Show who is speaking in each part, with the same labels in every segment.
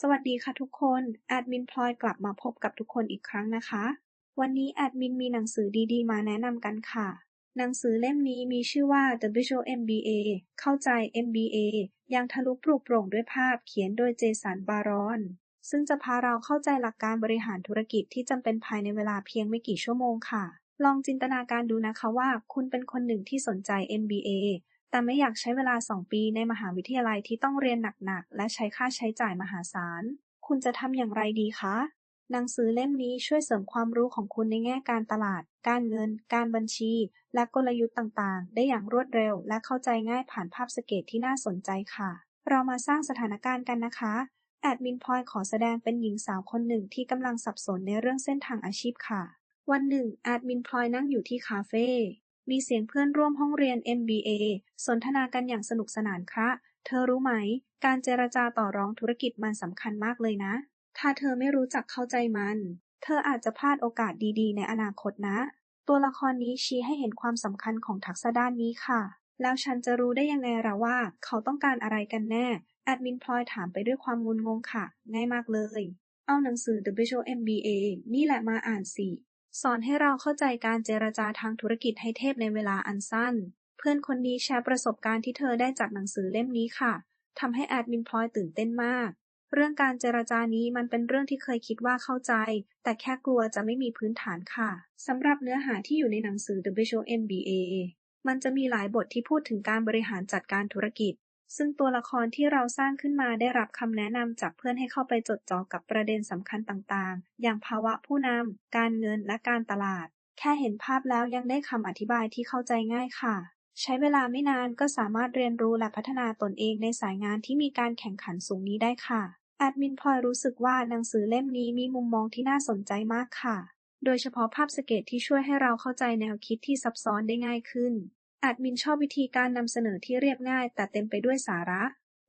Speaker 1: สวัสดีค่ะทุกคน แอดมินพลอยกลับมาพบกับทุกคนอีกครั้งนะคะ วันนี้แอดมินมีหนังสือดีๆ มาแนะนำกันค่ะ หนังสือเล่มนี้มีชื่อว่า The Visual MBA เข้าใจ MBA ยังทะลุปลุกโปร่งด้วยภาพเขียนโดยเจสัน บารอน ซึ่งจะพาเราเข้าใจหลักการบริหารธุรกิจที่จำเป็นภายในเวลาเพียงไม่กี่ชั่วโมงค่ะ ลองจินตนาการดูนะคะว่า คุณเป็นคนหนึ่งที่สนใจ MBA แต่ไม่อยากใช้เวลา2ปีในมหาวิทยาลัยที่ต้องเรียนหนักๆ และใช้ค่าใช้จ่ายมหาศาล คุณจะทำอย่างไรดีคะ หนังสือเล่มนี้ช่วยเสริมความรู้ของคุณในแง่การตลาด การเงิน การบัญชี และกลยุทธ์ต่างๆ ได้อย่างรวดเร็ว และเข้าใจง่ายผ่านภาพสเกตที่น่าสนใจค่ะ เรามาสร้างสถานการณ์กันนะคะแอดมินพลอยขอแสดงเป็นหญิงสาวคนหนึ่งที่กำลังสับสนในเรื่องเส้นทางอาชีพค่ะ วันหนึ่งแอดมินพลอยนั่งอยู่ที่คาเฟ่ มีเสียงเพื่อนร่วมห้องเรียน MBA สนทนากันอย่างสนุกสนานคะ เธอรู้ไหม การเจรจาต่อรองธุรกิจมันสำคัญมากเลยนะ ถ้าเธอไม่รู้จักเข้าใจมัน เธออาจจะพลาดโอกาสดีๆ ในอนาคตนะ ตัวละครนี้ชี้ให้เห็นความสำคัญของทักษะด้านนี้ค่ะ แล้วฉันจะรู้ได้ยังไงล่ะว่า เขาต้องการอะไรกันแน่ แอดมินพลอยถามไปด้วยความงุนงงค่ะ ง่ายมากเลย เอาหนังสือ The Visual MBA นี่แหละมาอ่านสิ สอนให้เราเข้าใจการเจรจาทางธุรกิจให้เทพในเวลาอันสั้น เพื่อนคนนี้แชร์ประสบการณ์ที่เธอได้จากหนังสือเล่มนี้ค่ะทำให้แอดมินพลอยตื่นเต้นมาก เรื่องการเจรจานี้มันเป็นเรื่องที่เคยคิดว่าเข้าใจ แต่แค่กลัวจะไม่มีพื้นฐานค่ะสำหรับเนื้อหาที่อยู่ในหนังสือ The Visual MBA มันจะมีหลายบทที่พูดถึงการบริหารจัดการธุรกิจ ซึ่งตัวละครที่เราสร้างขึ้นมาได้รับคำแนะนำจากเพื่อนให้เข้าไปจดจ่อกับประเด็นสำคัญต่างๆ อย่างภาวะผู้นำ การเงิน และการตลาด แค่เห็นภาพแล้วยังได้คำอธิบายที่เข้าใจง่ายค่ะ ใช้เวลาไม่นานก็สามารถเรียนรู้และพัฒนาตนเองในสายงานที่มีการแข่งขันสูงนี้ได้ค่ะ แอดมินพลอยรู้สึกว่าหนังสือเล่มนี้มีมุมมองที่น่าสนใจมากค่ะ โดยเฉพาะภาพสเกตที่ช่วยให้เราเข้าใจแนวคิดที่ซับซ้อนได้ง่ายขึ้น แอดมินชอบวิธีการนำเสนอที่เรียบง่าย แต่เต็มไปด้วยสาระ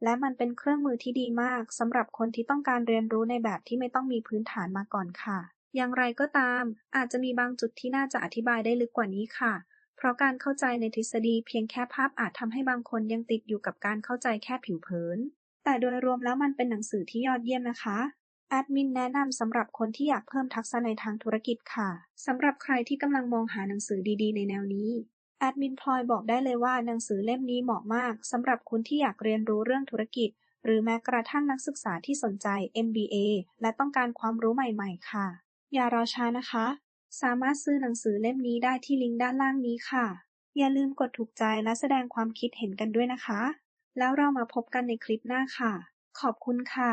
Speaker 1: และมันเป็นเครื่องมือที่ดีมากสำหรับคนที่ต้องการเรียนรู้ในแบบที่ไม่ต้องมีพื้นฐานมาก่อนค่ะ อย่างไรก็ตาม อาจจะมีบางจุดที่น่าจะอธิบายได้ลึกกว่านี้ค่ะ เพราะการเข้าใจในทฤษฎีเพียงแค่ภาพอาจทำให้บางคนยังติดอยู่กับการเข้าใจแค่ผิวเผิน แต่โดยรวมแล้วมันเป็นหนังสือที่ยอดเยี่ยมนะคะแอดมินแนะนำสำหรับคนที่อยากเพิ่มทักษะในทางธุรกิจค่ะ สำหรับใครที่กำลังมองหาหนังสือดีๆ ในแนวนี้ ดมินพลอยบอกได้เลยว่าหนังสือเล่มนี้เหมาะมากสำหรับคุณที่อยากเรียนรู้เรื่องธุรกิจ หรือแม้กระทั่งนักศึกษาที่สนใจ MBA และต้องการความรู้ใหม่ๆ ค่ะ อย่ารอช้านะคะ สามารถซื้อหนังสือเล่มนี้ได้ที่ลิงก์ด้านล่างนี้ค่ะ อย่าลืมกดถูกใจและแสดงความคิดเห็นกันด้วยนะคะ แล้วเรามาพบกันในคลิปหน้าค่ะ ขอบคุณค่ะ